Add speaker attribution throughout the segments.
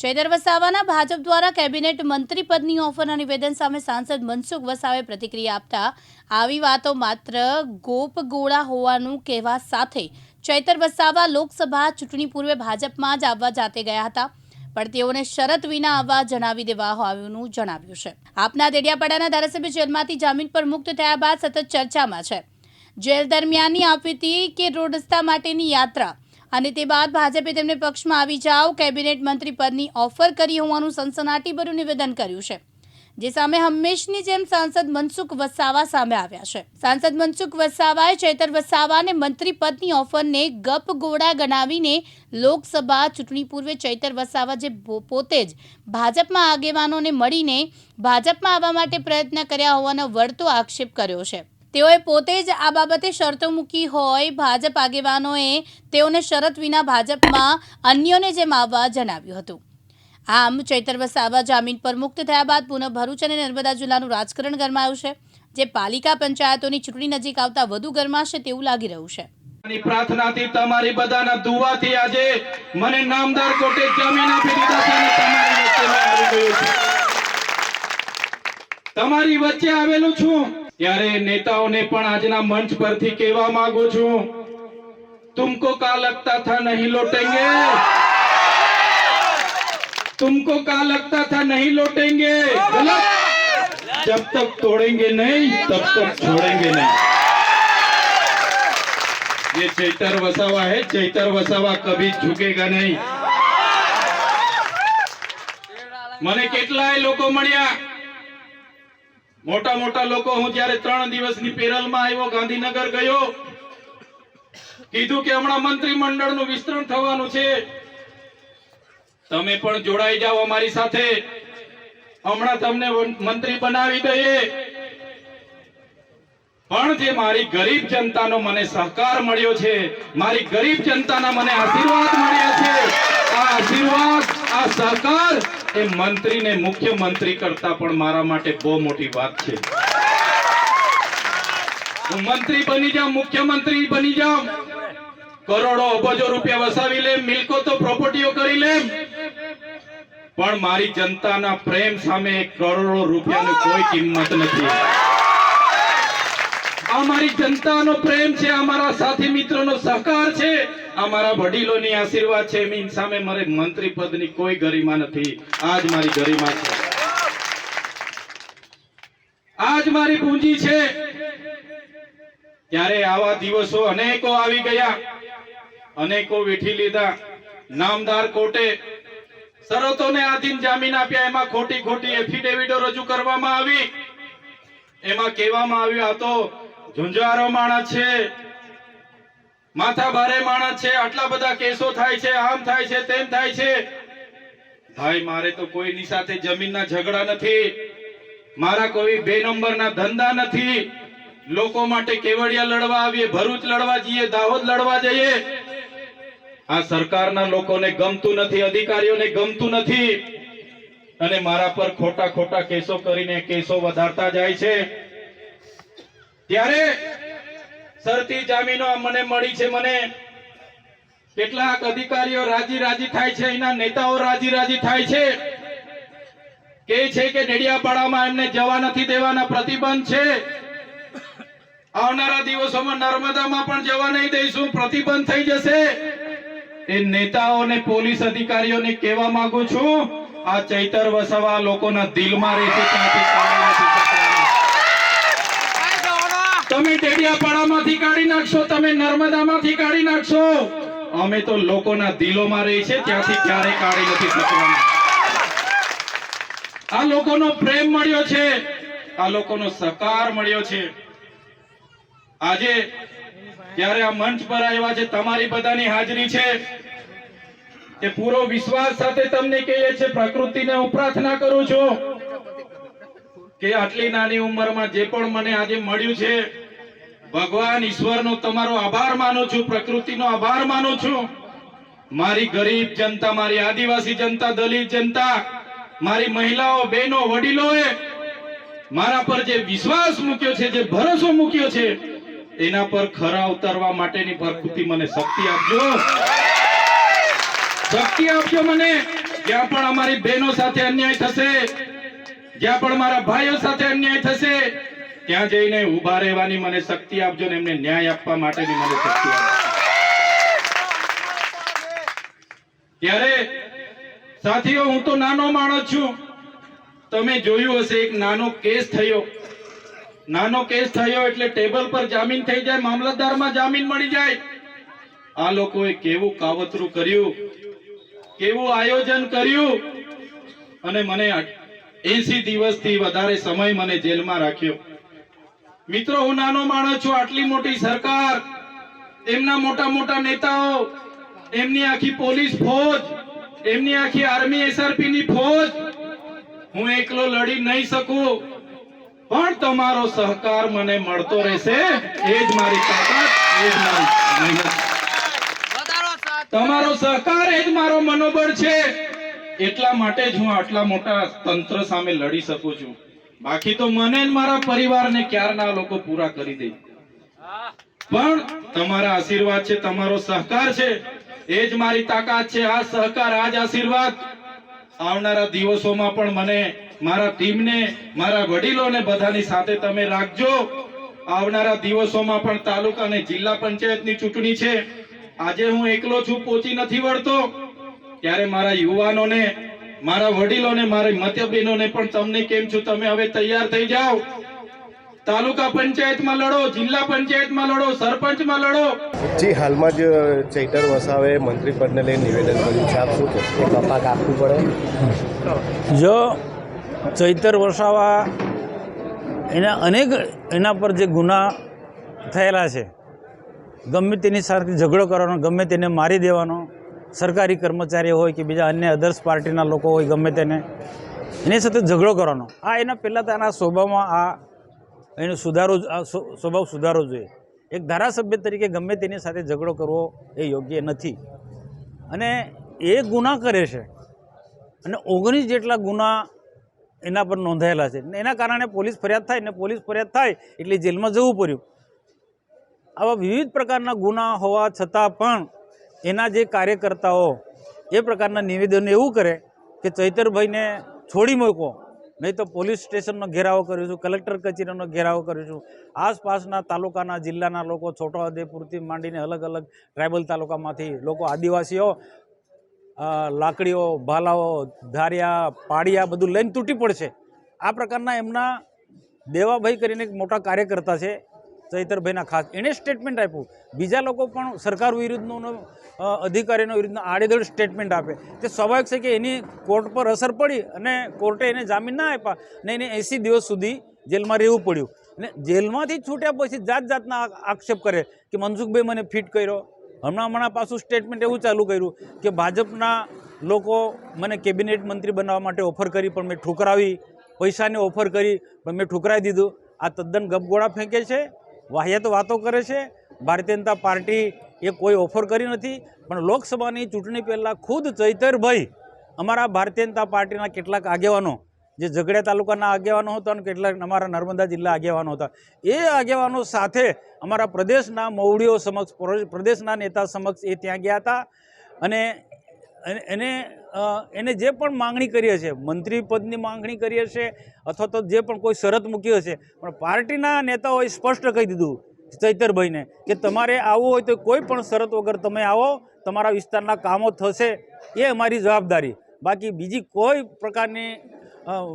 Speaker 1: ચૈતર વસાવાના ભાજપ દ્વારા કેબિનેટ મંત્રી પદની ઓફરના નિવેદન સામે સાંસદ મનસુખ વસાવે પ્રતિક્રિયા આપતા આવી વાતો માત્ર ગોપ ગોળા હોવાનું કહેવા સાથે ચૈતર વસાવા લોકસભા ચૂંટણી પૂર્વે ભાજપમાં જ આવવા જાતે ગયા હતા. પણ તેઓને શરત વિના આવવા જણાવી દેવા આવ્યુંનું જણાવ્યું છે. આપના દેડિયાપાડાના ધારાસભ્ય જેલમાંથી જામીન પર મુક્ત થયા બાદ સતત ચર્ચામાં છે. જેલ દરમિયાનની આપવીતી કે રોડ રસ્તા માટેની યાત્રા અને તે બાદ ભાજપે તેમને પક્ષમાં આવી જાઓ કેબિનેટ મંત્રી પદની ઓફર કરી હોવાનું સનસનાટીભર્યું નિવેદન કર્યું છે, જે સામે હંમેશની જેમ સાંસદ મનસુખ વસાવા સામે આવ્યા છે. સાંસદ મનસુખ વસાવાએ ચૈતર વસાવાને મંત્રી પદની ઓફરને ગપ ગોળા ગણાવીને લોકસભા ચૂંટણી પૂર્વે ચૈતર વસાવા જે પોતે જ ભાજપમાં આગેવાનોને મળીને ભાજપમાં આવવા માટે પ્રયત્ન કર્યા હોવાનો વળતો આક્ષેપ કર્યો છે. તેઓએ પોતે જ આ બાબતે શરતો મૂકી હોય ભાજપ આગેવાનોએ તેઓને શરત વિના ભાજપમાં અન્યોને જેમ આવવા જણાવ્યું હતું. આમ ચૈતર વસાવા જામીન પર મુક્ત થયા બાદ પુનઃ ભરૂચ અને નર્મદા જિલ્લાનું રાજકારણ ગરમાયું છે. જે પાલિકા પંચાયતોની ચૂંટણી નજીક આવતા વધુ ગરમાશે તેવું લાગી રહ્યું છે.
Speaker 2: પ્રાર્થનાથી તમારી બધાના દુવાથી આજે મને નામદાર કોર્ટે જામીન આપી દીધા છે. તમારી વચ્ચે આવેલું છું. ત્યારે નેતાઓને પણ આજના મંચ પરથી કહેવા માંગુ છું तुमको का लगता था नहीं लौटेंगे तुमको का लगता था नहीं लौटेंगे गलत जब तक तोड़ेंगे नहीं तब तक छोड़ेंगे नहीं ये चैतर वसावा है चैतर वसावा कभी झुकेगा नहीं મને કેટલાય લોકો મળ્યા મોટા મોટા લોકો, હું જ્યારે ત્રણ દિવસની પેરલમાં આવ્યો, ગાંધીનગર ગયો, કીધું કે હમણાં મંત્રીમંડળનું વિસ્તરણ થવાનું છે. તમે પણ જોડાઈ જાઓ અમારી સાથે. હમણાં તમને મંત્રી બનાવી દઈએ. પણ જે મારી ગરીબ જનતાનો મને સહકાર મળ્યો છે, મારી ગરીબ જનતાના મને આશીર્વાદ મળ્યા છે. આ આશીર્વાદ, આ સહકાર એ મંત્રીને મુખ્યમંત્રી કરતા પણ મારા માટે બહુ મોટી વાત છે. હું મંત્રી બની જાઉં, મુખ્યમંત્રી બની જાઉં. કરોડો અબજો રૂપિયા વસાવી લે મિલકો તો પ્રોપર્ટીઓ કરી લેમ પણ મારી જનતાના પ્રેમ સામે કરોડો રૂપિયાની કોઈ કિંમત નથી. આ મારી જનતાનો પ્રેમ છે અમારા સાથી મિત્રોનો સહકાર છે. અમારા વડીલોની આશીર્વાદ છે એની સામે મારે મંત્રી પદની કોઈ ગરિમા નથી. આજ મારી ગરિમા છે. આજ મારી પૂંજી છે. ત્યારે આવા દિવસો અનેકો આવી ગયા. અનેકો વેઠી લીધા. નામદાર કોર્ટે શરતોને આધીન જામીન આપ્યા. એમાં ખોટી ખોટી એફિડેવિટો રજૂ કરવામાં આવી. એમાં કહેવામાં આવ્યું, આ તો ઝુંઝારો માણસ છે. માથા ભારે માણસ છે, આટલા બધા કેસો થાય છે, આમ થાય છે, તેમ થાય છે. ભાઈ, મારે તો કોઈની સાથે જમીનના ઝઘડા નથી. મારા કોઈ બે નંબરના ધંધા નથી. લોકો માટે કેવડિયા લડવા આવીએ, ભરૂચ લડવા જઈએ, દાહોદ લડવા જઈએ. આ સરકારના લોકોને ગમતું નથી, અધિકારીઓને ગમતું નથી. અને મારા પર ખોટા ખોટા કેસો કરીને કેસો વધારતા જાય છે. ત્યારે શરતી જામીનો મને મળી છે, મને. કેટલાક અધિકારીઓ રાજી રાજી થાય છે, એના નેતાઓ રાજી રાજી થાય છે. કે છે કે ડેડિયાપાડામાં એમને જવા નથી દેવાના પ્રતિબંધ છે. આવનારા દિવસોમાં નર્મદામાં પણ જવા નહીં દઈશું, પ્રતિબંધ થઈ જશે. એ નેતાઓને, પોલીસ અધિકારીઓને કહેવા માંગુ છું, આ ચૈતર વસાવા લોકોના દિલમાં રહેશે ત્યાંથી કાઢી નથી શકવાના. તમે ટેડિયાપાડામાંથી કાઢી નાખશો, તમે નર્મદામાંથી કાઢી નાખશો. અમે તો લોકોના દિલોમાં રહી છે, ત્યાંથી ક્યારે કાઢી નથી શકવાના. આ લોકોનો પ્રેમ મળ્યો છે, આ લોકોનો સહકાર મળ્યો છે. આજે ત્યારે આ મંચ પર આવ્યા છે, તમારી બધાની હાજરી છે. એ પૂરો વિશ્વાસ સાથે તમને કહીએ છે પ્રકૃતિને હું પ્રાર્થના કરું છું કે આટલી નાની ઉંમરમાં જે પણ મને આજે મળ્યું છે ભગવાન ઈશ્વરનો તમારો આભાર માનું છું, પ્રકૃતિનો આભાર માનું છું. મારી ગરીબ જનતા, મારી આદિવાસી જનતા, દલિત જનતા, મારી મહિલાઓ, બહેનો, વડીલોએ મારા પર જે વિશ્વાસ મૂક્યો છે, જે ભરોસો મૂક્યો છે, એના પર ખરા ઉતરવા માટેની પ્રકૃતિ મને શક્તિ આપજો. શક્તિ આપજો મને. જ્યાં પણ અમારી બહેનો સાથે અન્યાય થશે, જ્યાં પણ મારા ભાઈઓ સાથે અન્યાય થશે ત્યાં જઈને ઊભા રહેવાની મને શક્તિ આપજો ને એમને ન્યાય આપવા માટેની મને શક્તિ ત્યારે, સાથીઓ, હું તો નાનો માણસ છું. તમે જોયું હશે, એક નાનો કેસ થયો. નાનો કેસ થયો એટલે ટેબલ પર જામીન થઈ જાય, મામલતદારમાં જામીન મળી જાય. આ લોકોએ કેવું કાવતરું કર્યું, કેવું આયોજન કર્યું? અને મને એસી દિવસથી વધારે સમય મને જેલમાં રાખ્યો. મિત્રો હું નાનો માણસ છું આટલી મોટી સરકાર. એમના મોટા મોટા નેતાઓ એમની આખી પોલીસ ફોજ એમની આખી આર્મી એસઆરપી ની ફોજ. હું એકલો લડી નહીં શકું. પણ તમારો સહકાર મને મળતો રહેશે. એ જ મારી તાકાત એ જ મારી મહેનત. તમારો સહકાર એ જ મારો મનોબળ છે. એટલા માટે જ હું આટલા મોટા તંત્ર સામે લડી શકું છું. બાકી તો મને મારા પરિવારને ક્યારના લોકો પૂરા કરી દે. પણ તમારા આશીર્વાદ છે, તમારો સહકાર છે, એ જ મારી તાકાત છે, આ સહકાર, આ જ આશીર્વાદ. આવનારા દિવસોમાં પણ મને, મારા ટીમને, મારા વડીલોને બધાની સાથે તમે રાખજો. આવનારા દિવસોમાં પણ તાલુકા અને જિલ્લા પંચાયતની ચૂંટણી છે. આજે હું એકલો છું પહોંચી નથી વળતો. ત્યારે મારા યુવાનોને મારા વડીલોને મારી મત્યબેનોને પણ તમને કેમ છું? તમે હવે તૈયાર થઈ જાઓ. તાલુકા પંચાયતમાં લડો જિલ્લા પંચાયતમાં લડો સરપંચમાં લડો.
Speaker 3: જી હાલમાં જ ચૈતર વસાવે મંત્રી પદને લઈને નિવેદન કર્યું છે. આપ શું કહેશો? કપાક આપવું પડે?
Speaker 4: જો ચૈતર વસાવા એના અનેક એના પર જે ગુના થયેલા છે ગમે તેની સાથે ઝઘડો કરવાનો ગમે તેને મારી દેવાનો સરકારી કર્મચારી હોય કે બીજા અન્ય અધર્સ પાર્ટીના લોકો હોય, ગમે તેને, એની સાથે ઝઘડો કરવાનો. આ એના પહેલાં તો આના સ્વભાવમાં આ એનો સુધારો આ સ્વ- સ્વભાવ સુધારો જોઈએ. એક ધારાસભ્ય તરીકે ગમે તેની સાથે ઝઘડો કરવો એ યોગ્ય નથી. અને એ ગુના કરે છે. અને ઓગણીસ જેટલા ગુના એના પર નોંધાયેલા છે. એના કારણે પોલીસ ફરિયાદ થાય ને પોલીસ ફરિયાદ થાય એટલે જેલમાં જવું પડ્યું. આવા વિવિધ પ્રકારના ગુના હોવા છતાં પણ એના જે કાર્યકર્તાઓ એ પ્રકારના નિવેદનો એવું કરે કે ચૈતરભાઈને છોડી મૂકો. નહીં તો પોલીસ સ્ટેશનનો ઘેરાવો કરીશું કલેક્ટર કચેરીનો ઘેરાવો કરીશું આસપાસના તાલુકાના, જિલ્લાના લોકો, છોટાઉદેપુરથી માંડીને અલગ અલગ ટ્રાઇબલ તાલુકામાંથી લોકો, આદિવાસીઓ લાકડીઓ, ભાલાઓ, ધારિયા પાડિયા બધું લઈને તૂટી પડશે. આ પ્રકારના એમના દેવાભાઈ કરીને એક મોટા કાર્યકર્તા છે. ચૈતરભાઈના ખાસ. એણે સ્ટેટમેન્ટ આપ્યું. બીજા લોકો પણ સરકાર વિરુદ્ધનું અધિકારીનો વિરુદ્ધનું આડેધડ સ્ટેટમેન્ટ આપે. તે સ્વાભાવિક છે કે એની કોર્ટ પર અસર પડી અને કોર્ટે એને જામીન ના આપ્યા ને એને એંસી દિવસ સુધી જેલમાં રહેવું પડ્યું. અને જેલમાંથી છૂટ્યા પછી જાત જાતના આક્ષેપ કરે કે મનસુખભાઈ મને ફિટ કર્યો. હમણાં હમણાં પાછું સ્ટેટમેન્ટ એવું ચાલુ કર્યું કે ભાજપના લોકો મને કેબિનેટ મંત્રી બનાવવા માટે ઓફર કરી, પણ મેં ઠુકરાવી. પૈસાની ઓફર કરી, પણ મેં ઠુકરાવી દીધું. આ તદ્દન ગપગોળા ફેંકે છે. વાહિયાત વાતો કરે છે. ભારતીય જનતા પાર્ટી એ કોઈ ઓફર કરી નથી. પણ લોકસભાની ચૂંટણી પહેલાં ખુદ ચૈતરભાઈ અમારા ભારતીય જનતા પાર્ટીના કેટલાક આગેવાનો, જે ઝઘડિયા તાલુકાના આગેવાનો હતા અને કેટલાક અમારા નર્મદા જિલ્લા આગેવાનો હતા, એ આગેવાનો સાથે અમારા પ્રદેશના મૌડીઓ સમક્ષ, પ્રદેશના નેતા સમક્ષ એ ત્યાં ગયા હતા. અને એને- એને જે પણ માંગણી કરી હશે મંત્રી પદની માંગણી કરી હશે અથવા તો જે પણ કોઈ શરત મૂકી હશે પણ પાર્ટીના નેતાઓએ સ્પષ્ટ કહી દીધું ચૈતરભાઈને કે તમારે આવવું હોય તો કોઈ પણ શરત વગર તમે આવો, તમારા વિસ્તારના કામો થશે, એ અમારી જવાબદારી. બાકી બીજી કોઈ પ્રકારની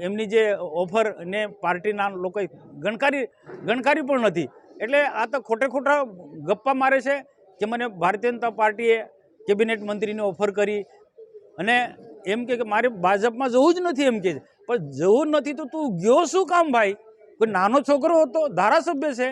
Speaker 4: એમની જે ઓફર ને પાર્ટીના લોકોએ ગણકારી ગણકારી પણ નથી. એટલે આ તો ખોટે ખોટા ગપ્પા મારે છે કે મને ભારતીય જનતા પાર્ટીએ કેબિનેટ મંત્રીની ઓફર કરી અને એમ કે મારે ભાજપમાં જવું જ નથી એમ કે પણ જવું નથી તો તું ગયો શું કામ ભાઈ? કોઈ નાનો છોકરો હતો, ધારાસભ્ય છે.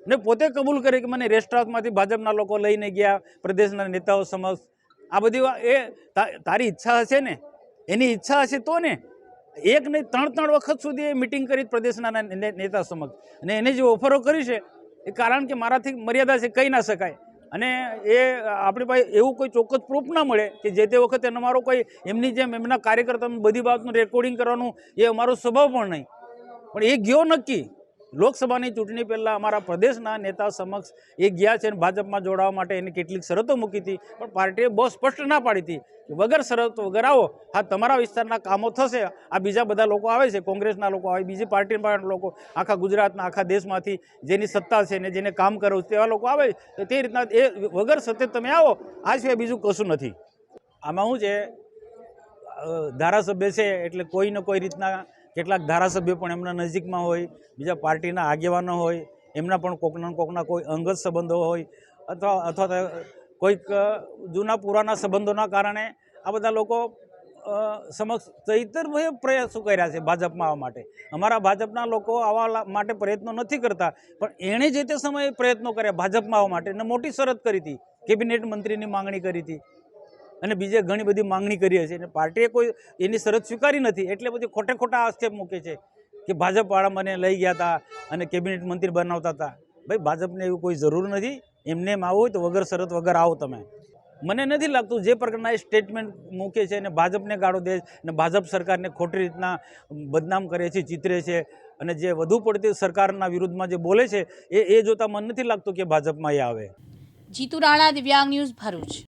Speaker 4: ને પોતે કબૂલ કરે કે મને રેસ્ટ હાઉસમાંથી ભાજપના લોકો લઈને ગયા, પ્રદેશના નેતાઓ સમક્ષ. આ બધી એ તારી ઈચ્છા હશે ને? એની ઈચ્છા હશે તો ને? એક નહીં, ત્રણ ત્રણ વખત સુધી એ મિટિંગ કરી પ્રદેશના નેતા સમક્ષ. અને એને જે ઓફરો કરી છે, એ કારણ કે મારાથી મર્યાદા છે, કહી ના શકાય. અને એ આપણી પાસે એવું કોઈ ચોક્કસ પ્રૂફ ના મળે કે જે તે વખતે અમારો મારો કોઈ એમની જેમ એમના કાર્યકર્તા બધી બાબતનું રેકોર્ડિંગ કરવાનું એ અમારો સ્વભાવ પણ નહીં. પણ એ ગયો નક્કી. લોકસભાની ચૂંટણી પહેલાં અમારા પ્રદેશના નેતા સમક્ષ એ ગયા છે અને ભાજપમાં જોડાવા માટે એની કેટલીક શરતો મૂકી હતી. પણ પાર્ટીએ બહુ સ્પષ્ટ ના પાડી હતી કે વગર શરતો વગર આવો, હા, તમારા વિસ્તારના કામો થશે, આ બીજા બધા લોકો આવે છે, કોંગ્રેસના લોકો આવે, બીજી પાર્ટીના લોકો, આખા ગુજરાતના, આખા દેશમાંથી જેની સત્તા છે ને જેને કામ કરવું તેવા લોકો આવે, તો તે રીતના એ વગર સત્ય તમે આવો, આ સિવાય બીજું કશું નથી. આમાં શું છે ધારાસભ્ય છે, એટલે કોઈને કોઈ રીતના કેટલાક ધારાસભ્યો પણ એમના નજીકમાં હોય, બીજા પાર્ટીના આગેવાનો હોય, એમના પણ કોકના કોકના કોઈ અંગત સંબંધો હોય અથવા અથવા કોઈક જૂના પુરાના સંબંધોના કારણે આ બધા લોકો સમક્ષ ચૈતરભાઈએ પ્રયાસો કર્યા છે ભાજપમાં આવવા માટે. અમારા ભાજપના લોકો આવા માટે પ્રયત્નો નથી કરતા, પણ એણે જે તે સમયે પ્રયત્નો કર્યા ભાજપમાં આવવા માટે અને મોટી શરત કરી હતી, કેબિનેટ મંત્રીની માંગણી કરી હતી. અને બીજે ઘણી બધી માંગણી કરી છીએ. અને પાર્ટીએ કોઈ એની શરત સ્વીકારી નથી, એટલે બધી ખોટે ખોટા આક્ષેપ મૂકે છે કે ભાજપવાળા મને લઈ ગયા હતા અને કેબિનેટ મંત્રી બનાવતા હતા ભાઈ, ભાજપને એવું કોઈ જરૂર નથી. એમને એમ આવું હોય તો વગર શરત વગર આવો તમે. મને નથી લાગતું જે પ્રકારના એ સ્ટેટમેન્ટ મૂકે છે અને ભાજપને ગાળો દે અને ભાજપ સરકારને ખોટી રીતના બદનામ કરે છે, ચિતરે છે અને જે વધુ પડતી સરકારના વિરુદ્ધમાં જે બોલે છે, એ એ જોતાં મને નથી લાગતું કે ભાજપમાં એ આવે.
Speaker 1: જીતુ રાણા, દિવ્યાંગ ન્યૂઝ ભરૂચ.